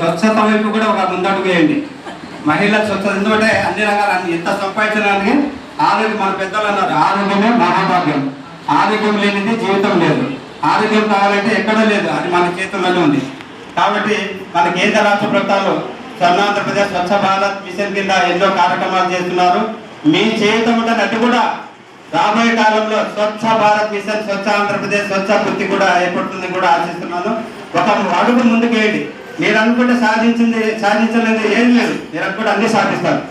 స్వచ్ఛత వైపు కూడా ఒక ముందడుగు వేయండి. మహిళ స్వచ్ఛత ఎందుకంటే అన్ని రకాల ఎంత సంపాదించడానికి ఆరోగ్యం మన పెద్దలు అన్నారు ఆరోగ్యమే మహాభాగ్యం. ఆరోగ్యం లేనిది జీవితం లేదు. ఆరోగ్యం కావాలంటే ఎక్కడ లేదు అది మన చేతుల్లోనే ఉంది. కాబట్టి మన కేంద్ర రాష్ట్ర ప్రభుత్వాలు స్వర్ణాంధ్రప్రదేశ్ స్వచ్ఛ భారత్ మిషన్ కింద ఎన్నో కార్యక్రమాలు చేస్తున్నారు. మీ చేయుతం ఉంటుంది అది కూడా రాబోయే కాలంలో స్వచ్ఛ భారత్ మిషన్ స్వచ్ఛ ఆంధ్రప్రదేశ్ స్వచ్ఛ వృత్తి కూడా ఏర్పడుతుందని కూడా ఆశిస్తున్నాను. ఒక అడుగు ముందుకు మీరు అనుకుంటే సాధించింది సాధించలేదు ఏం లేదు. మీరు అనుకుంటే అన్ని సాధిస్తారు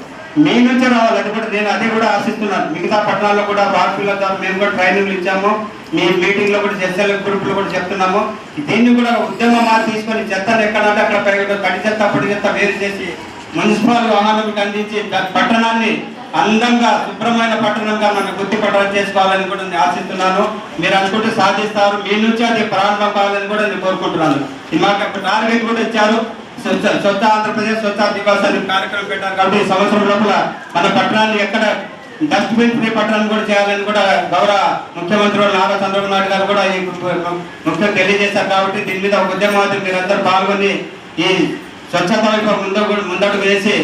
మీ నుంచే రావాలి. అది కూడా నేను అదే కూడా ఆశిస్తున్నాను. మిగతా పట్టణాల్లో కూడా వార్పుల ద్వారా మేము కూడా ట్రైనింగ్లు ఇచ్చాము. మీ మీటింగ్లో కూడా చర్చల గ్రూపులు కూడా చెప్తున్నాము. దీన్ని కూడా ఉద్యమం మారి తీసుకొని చెత్తను ఎక్కడంటే అక్కడ పెరగడం తడి చెత్త పొడి చెత్త వేరు చేసి మున్సిపల్ వాహనాలకు అందించి పట్టణాన్ని అందంగా శుభ్రమైన పట్టణంగా మనం గుర్తిపట్టడం చేసుకోవాలని కూడా నేను ఆశిస్తున్నాను. మీరు అనుకుంటే సాధిస్తారు. మీ నుంచి అది ప్రారంభం కావాలని కూడా నేను కోరుకుంటున్నాను. మాకు టార్గెట్ కూడా ఇచ్చారు. స్వచ్ఛ స్వచ్ఛ ఆంధ్రప్రదేశ్ స్వచ్ఛ దివాస్ అని కార్యక్రమం పెట్టారు కాబట్టి ఈ సంవత్సరం లోపల మన పట్టణాన్ని ఎక్కడ డస్ట్బిన్ ఫ్రీ పట్టణం కూడా చేయాలని కూడా గౌరవ ముఖ్యమంత్రి నారా చంద్రబాబు నాయుడు గారు కూడా ఈ ముఖ్యం తెలియజేశారు కాబట్టి దీని మీద ఒక ఉద్యమాన్ని మీరందరూ పాల్గొని ఈ స్వచ్ఛత వైపు ముందు ముందడుగు వేసి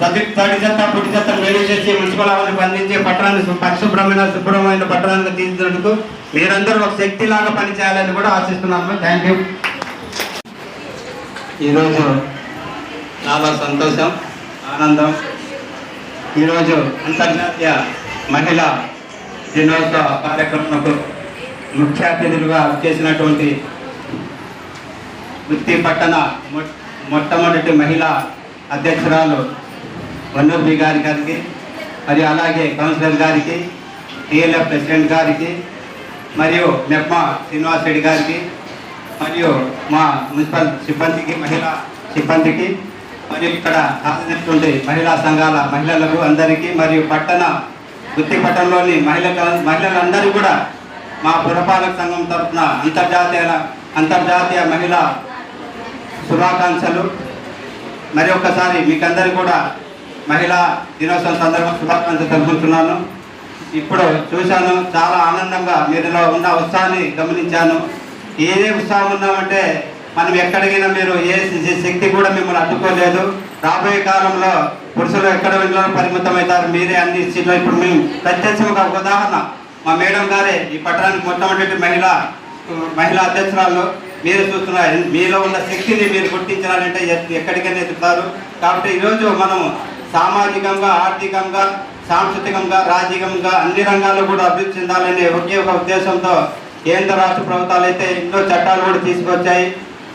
తడి తడి చెత్త పుట్టి చెత్త వేడి చేసి మున్సిపల్ ఆవాలను అందించి పట్టణాన్ని పరిశుభ్రమైన శుభ్రమైన పట్టణాన్ని తీర్చినందుకు మీరందరూ ఒక శక్తి లాగా పనిచేయాలని కూడా ఆశిస్తున్నాను థ్యాంక్ యూ ఈరోజు చాలా సంతోషం ఆనందం. ఈరోజు అంతర్జాతీయ మహిళా దినోత్సవ కార్యక్రమంకు ముఖ్య అతిథులుగా చేసినటువంటి వృత్తి పట్టణ మొట్టమొదటి మహిళా అధ్యక్షురాలు వన్నూర్బి గారి గారికి మరియు అలాగే కౌన్సిలర్ గారికి టీఎల్ఎఫ్ ప్రెసిడెంట్ గారికి మరియు మెప్మా శ్రీనివాస్ రెడ్డి గారికి మరియు మా మున్సిపల్ సిబ్బందికి మహిళా సిబ్బందికి మరియు ఇక్కడ సాధించినటువంటి మహిళా సంఘాల మహిళలకు అందరికీ మరియు పట్టణ వృత్తి పట్టణంలోని మహిళల మహిళలందరూ కూడా మా పురపాలక సంఘం తరఫున అంతర్జాతీయ అంతర్జాతీయ మహిళా శుభాకాంక్షలు. మరి ఒక్కసారి మీకందరికీ కూడా మహిళా దినోత్సవం సందర్భంగా శుభాకాంక్షలు తెలుపుతున్నాను. ఇప్పుడు చూశాను చాలా ఆనందంగా మీరులో ఉన్న ఉత్సాహాన్ని గమనించాను. ఏదే ఉత్సాహం ఉన్నామంటే మనం ఎక్కడికైనా మీరు ఏ శక్తి కూడా మిమ్మల్ని అడ్డుకోలేదు. రాబోయే కాలంలో పురుషులు ఎక్కడ వెళ్ళినా పరిమితం అవుతారు మీరే అన్ని సీట్లు ఇప్పుడు మేము ప్రత్యక్షంగా ఒక ఉదాహరణ. మా మేడం గారే ఈ పట్టణానికి మొట్టమొదటి మహిళ మహిళా అధ్యక్షురాలు. మీరు చూస్తున్నారు. మీలో ఉన్న శక్తిని మీరు గుర్తించాలంటే ఎక్కడికైనా ఎదుగుతారు కాబట్టి ఈరోజు మనం సామాజికంగా ఆర్థికంగా సాంస్కృతికంగా రాజకీయంగా అన్ని రంగాల్లో కూడా అభివృద్ధి చెందాలనే ఒకే ఒక ఉద్దేశంతో కేంద్ర రాష్ట్ర ప్రభుత్వాలు అయితే ఎన్నో చట్టాలు కూడా తీసుకొచ్చాయి.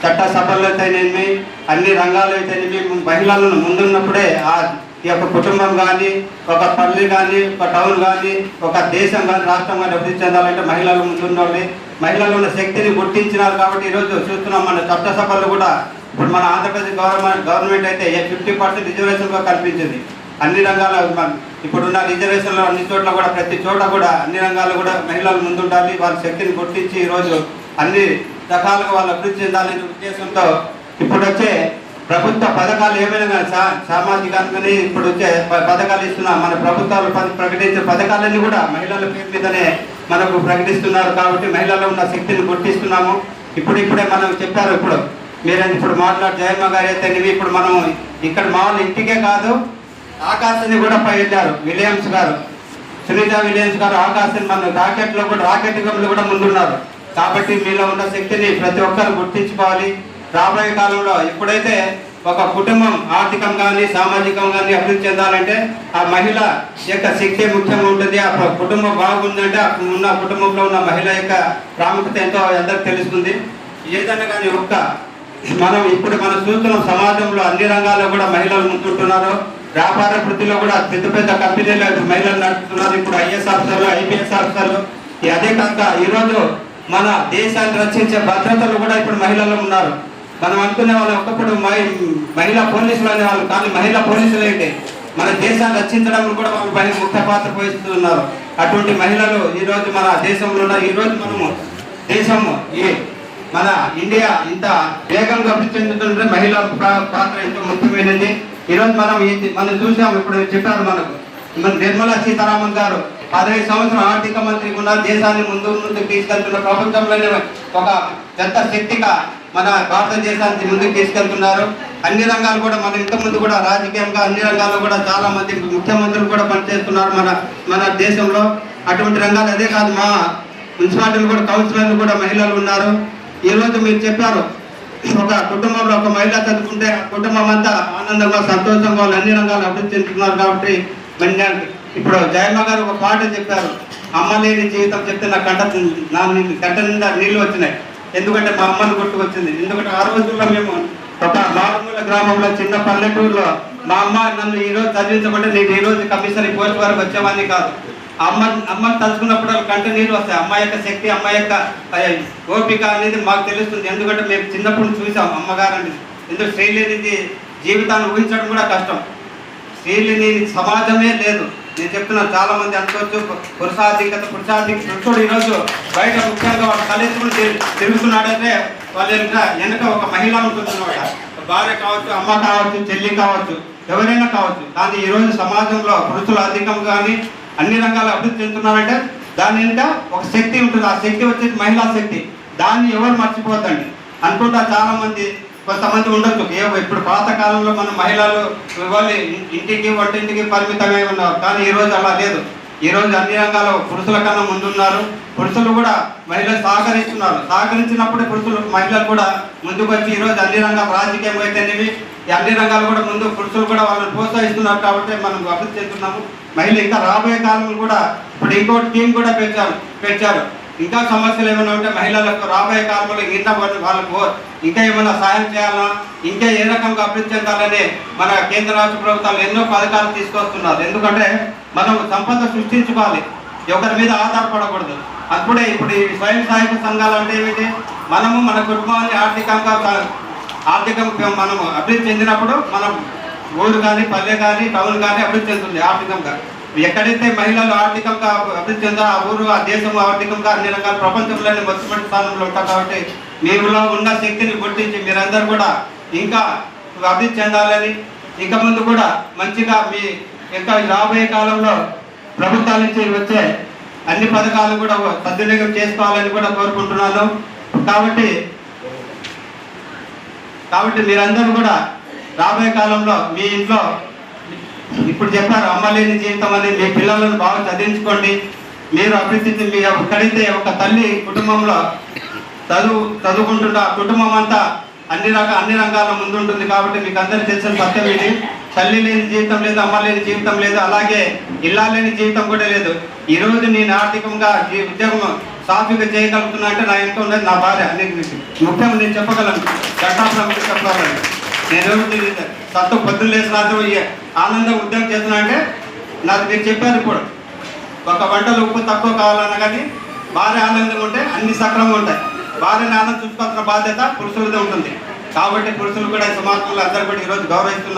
చట్ట సభలు అయితేనేమి అన్ని రంగాలు అయితేనేమి మహిళలను ముందున్నప్పుడే ఆ ఈ యొక్క కుటుంబం కానీ ఒక పల్లి కానీ ఒక టౌన్ కానీ ఒక దేశం కానీ రాష్ట్రం కానీ అభివృద్ధి చెందాలంటే మహిళలు ముందుండాలి. మహిళలు ఉన్న శక్తిని గుర్తించినారు కాబట్టి ఈరోజు చూస్తున్నాం మన చట్టసభలు కూడా. ఇప్పుడు మన ఆంధ్రప్రదేశ్ గవర్నమెంట్ గవర్నమెంట్ అయితే ఫిఫ్టీ పర్సెంట్ రిజర్వేషన్గా కల్పించింది. అన్ని రంగాల ఇప్పుడున్న రిజర్వేషన్లో అన్ని చోట్ల కూడా ప్రతి చోట కూడా అన్ని రంగాల్లో కూడా మహిళలు ముందుండాలి. వాళ్ళ శక్తిని గుర్తించి ఈరోజు అన్ని రకాలుగా వాళ్ళు అభివృద్ధి చెందాలనే ఉద్దేశంతో ఇప్పుడు వచ్చే ప్రభుత్వ పథకాలు ఏమైనా సా సామాజికంగానే ఇప్పుడు వచ్చే పథకాలు ఇస్తున్న. మన ప్రభుత్వాలు ప- ప్రకటించే పథకాలన్నీ కూడా మహిళల పేరు మీదనే మనకు ప్రకటిస్తున్నారు కాబట్టి మహిళల్లో ఉన్న శక్తిని గుర్తిస్తున్నాము. ఇప్పుడు ఇప్పుడే మనం చెప్పారు ఇప్పుడు. మీరు ఇప్పుడు మాట్లాడు జయమ్మ గారు అయితే ఇప్పుడు మనం ఇక్కడ మామూలు ఇంటికే కాదు ఆకాశాన్ని కూడా పై వెళ్ళారు విలియమ్స్ గారు. సునీత విలియమ్స్ గారు ఆకాశాన్ని మన రాకెట్లో కూడా రాకెట్ గమ్ములు కూడా ముందున్నారు. కాబట్టి మీలో ఉన్న శక్తిని ప్రతి ఒక్కరు గుర్తించుకోవాలి. రాబోయే కాలంలో ఎప్పుడైతే ఒక కుటుంబం ఆర్థికం కానీ సామాజికం కానీ అభివృద్ధి చెందాలంటే ఆ మహిళ యొక్క శక్తి ముఖ్యంగా ఉంటుంది. ఆ కుటుంబం బాగుందంటే ఉన్న కుటుంబంలో ఉన్న మహిళ యొక్క ప్రాముఖ్యత ఎంతో అందరికి తెలుస్తుంది. ఏదైనా కానీ ఒక్క మనం ఇప్పుడు మనం చూస్తున్న సమాజంలో అన్ని రంగాల్లో కూడా మహిళలు ముందుంటున్నారు. వ్యాపార వృత్తిలో కూడా పెద్ద పెద్ద కంపెనీలు మహిళలు నడుపుతున్నారు. ఇప్పుడు ఐఎస్ ఆఫీసర్లు ఐపీఎస్ ఆఫీసర్లు. అదే కాక ఈరోజు మన దేశాన్ని రక్షించే భద్రతలు కూడా ఇప్పుడు మహిళలు ఉన్నారు. మనం అనుకునే వాళ్ళు ఒకప్పుడు మహి- మహిళా పోలీసులు అనేవాళ్ళు కానీ మహిళా పోలీసులు ఏంటి? మన దేశాన్ని రక్షించడంలో కూడా వాళ్ళు ముఖ్య పాత్ర పోషిస్తున్నారు. అటువంటి మహిళలు ఈ రోజు మన దేశంలో ఉన్న ఈ రోజు మనము దేశము ఈ మన ఇండియా ఇంత వేగంగా అభివృద్ధి చెందుతుంటే మహిళల పాత్ర ఎంతో ముఖ్యమైనది. ఈరోజు మనం మనం చూసాం ఇప్పుడు చెప్పారు మనకు. మన నిర్మలా సీతారామన్ గారు పదహైదు సంవత్సరం ఆర్థిక మంత్రి ఉన్నారు. దేశాన్ని ముందు ముందు తీసుకెళ్తున్న ప్రపంచంలోనే ఒక పెద్ద శక్తిగా మన భారతదేశానికి ముందుకు తీసుకెళ్తున్నారు. అన్ని రంగాలు కూడా మన ఇంతకుముందు కూడా రాజకీయంగా అన్ని రంగాల్లో కూడా చాలా మంది ముఖ్యమంత్రులు కూడా పనిచేస్తున్నారు మన మన దేశంలో. అటువంటి రంగాలు అదే కాదు మా మున్సిపాలిటీలు కూడా కౌన్సిలర్లు కూడా మహిళలు ఉన్నారు. ఈ రోజు మీరు చెప్పారు ఒక కుటుంబంలో ఒక మహిళ చదువుకుంటే ఆ కుటుంబం అంతా ఆనందంగా సంతోషంగా వాళ్ళు అన్ని రంగాలు అభివృద్ధి చెందుతున్నారు కాబట్టి ఇప్పుడు జయమ్మ గారు ఒక పాట చెప్పారు అమ్మ లేని జీవితం చెప్తే నా కంట నా కంట నిండా నీళ్ళు వచ్చినాయి. ఎందుకంటే మా అమ్మని గుర్తుకొచ్చింది. ఎందుకంటే ఆ రోజుల్లో మేము ఒక మారుమూల గ్రామంలో చిన్న పల్లెటూరులో మా అమ్మ నన్ను ఈ రోజు చదివించబట్టి నేను ఈ రోజు పోస్ట్ వరకు వచ్చేవాడిని కాదు. అమ్మ అమ్మని తలుచుకున్నప్పుడు కంటి నీరు నీళ్ళు వస్తాయి. అమ్మాయి యొక్క శక్తి అమ్మాయి యొక్క ఓపిక అనేది మాకు తెలుస్తుంది. ఎందుకంటే మేము చిన్నప్పుడు చూసాం అమ్మగారిని. ఎందుకు స్త్రీ లేనిది జీవితాన్ని ఊహించడం కూడా కష్టం. స్త్రీ లేని సమాజమే లేదు. నేను చెప్తున్నా చాలా మంది అనుకోవచ్చు పురుషాధిక్యత పురుషాధిక పురుషుడు ఈరోజు బయట ముఖ్యంగా వాళ్ళ తలెత్తుకుని తిరు- తిరుగుతున్నాడంటే వాళ్ళ వెనుక వెనక ఒక మహిళ ఉంటుందన్నమాట. భార్య కావచ్చు అమ్మ కావచ్చు చెల్లి కావచ్చు ఎవరైనా కావచ్చు. కానీ ఈరోజు సమాజంలో పురుషులు అధికం కానీ అన్ని రంగాలు అభివృద్ధి చెందుతున్నారంటే దాని వెనుక ఒక శక్తి ఉంటుంది. ఆ శక్తి వచ్చేసి మహిళా శక్తి. దాన్ని ఎవరు మర్చిపోద్దండి? అనుకుంటా చాలా మంది కొంతమంది ఉండొచ్చు. ఇప్పుడు పాత కాలంలో మన మహిళలు ఇవ్వాలి ఇంటికి వంటింటికి పరిమితమై ఉన్నారు. కానీ ఈరోజు అలా లేదు. ఈరోజు అన్ని రంగాల్లో పురుషుల కన్నా ముందున్నారు. పురుషులు కూడా మహిళలు సహకరిస్తున్నారు. సహకరించినప్పుడు పురుషులు మహిళలు కూడా ముందుకు వచ్చి ఈరోజు అన్ని రంగాలు రాజకీయం అయితేనేవి ఈ అన్ని రంగాలు కూడా ముందు పురుషులు కూడా వాళ్ళని ప్రోత్సహిస్తున్నారు కాబట్టి మనం అభివృద్ధి చేస్తున్నాము మహిళలు ఇంకా రాబోయే కాలంలో కూడా ఇప్పుడు ఇంకోటి టీం కూడా పెంచారు పెంచారు. ఇంకా సమస్యలు ఏమైనా ఉంటే మహిళలకు రాబోయే కాలంలో ఇంకా వాళ్ళకు ఇంకా ఏమైనా సహాయం చేయాలా? ఇంకా ఏ రకంగా అభివృద్ధి చెందాలని మన కేంద్ర రాష్ట్ర ప్రభుత్వాలు ఎన్నో పథకాలు తీసుకొస్తున్నారు. ఎందుకంటే మనం సంపద సృష్టించుకోవాలి. ఒకరి మీద ఆధారపడకూడదు. అప్పుడే ఇప్పుడు ఈ స్వయం సహాయక సంఘాలు అంటే ఏమిటి? మనము మన కుటుంబాన్ని ఆర్థికంగా ఆర్థికంగా మనము అభివృద్ధి చెందినప్పుడు మనం ఊరు కానీ పల్లె కానీ టౌన్ కానీ అభివృద్ధి చెందుతుంది ఆర్థికంగా. ఎక్కడైతే మహిళలు ఆర్థికంగా అభివృద్ధి చెందో ఆ ఊరు ఆ దేశం ఆర్థికంగా అన్ని రకాల ప్రపంచంలోనే మొట్టమొదటి స్థానంలో ఉంటారు కాబట్టి మీలో ఉన్న శక్తిని గుర్తించి మీరందరూ కూడా ఇంకా అభివృద్ధి చెందాలని ఇంకా ముందు కూడా మంచిగా మీ ఇంకా రాబోయే కాలంలో ప్రభుత్వాల నుంచి వచ్చే అన్ని పథకాలు కూడా సద్వినియోగం చేసుకోవాలని కూడా కోరుకుంటున్నాను. కాబట్టి కాబట్టి మీరందరూ కూడా రాబోయే కాలంలో మీ ఇంట్లో ఇప్పుడు చెప్పారు అమ్మలేని జీవితం అనేది మీ పిల్లలను బాగా చదివించుకోండి. మీరు అభివృద్ధి మీ ఎక్కడైతే ఒక తల్లి కుటుంబంలో చదువు చదువుకుంటున్న ఆ కుటుంబం అంతా అన్ని రక అన్ని రంగాల ముందుంటుంది కాబట్టి మీకు అందరికీ తెలిసిన సత్యం ఇది. తల్లి లేని జీవితం లేదు అమ్మ లేని జీవితం లేదు. అలాగే ఇల్లా లేని జీవితం కూడా లేదు. ఈరోజు నేను ఆర్థికంగా ఈ ఉద్యోగం సాఫీగా చేయగలుగుతున్నా అంటే నా ఎంత ఉన్నది నా భార్య. అనేది ముఖ్యం నేను చెప్పగలను. చట్టాపరం చెప్పగలను నేను సత్త పొద్దులు లేచి రాత్రి అయ్యే ఆనందం ఉద్యోగం చేస్తున్నా అంటే నాకు నేను చెప్పారు ఇప్పుడు ఒక వంటలు ఉప్పు తక్కువ కావాలన్నా కానీ భార్య ఆనందంగా ఉంటే అన్ని సక్రమంగా ఉంటాయి. భార్యని ఆనందం చూసుకోవాల్సిన బాధ్యత పురుషులదే ఉంటుంది. కాబట్టి పురుషులు కూడా సమాజంలో అందరూ కూడా ఈరోజు గౌరవిస్తున్నారు.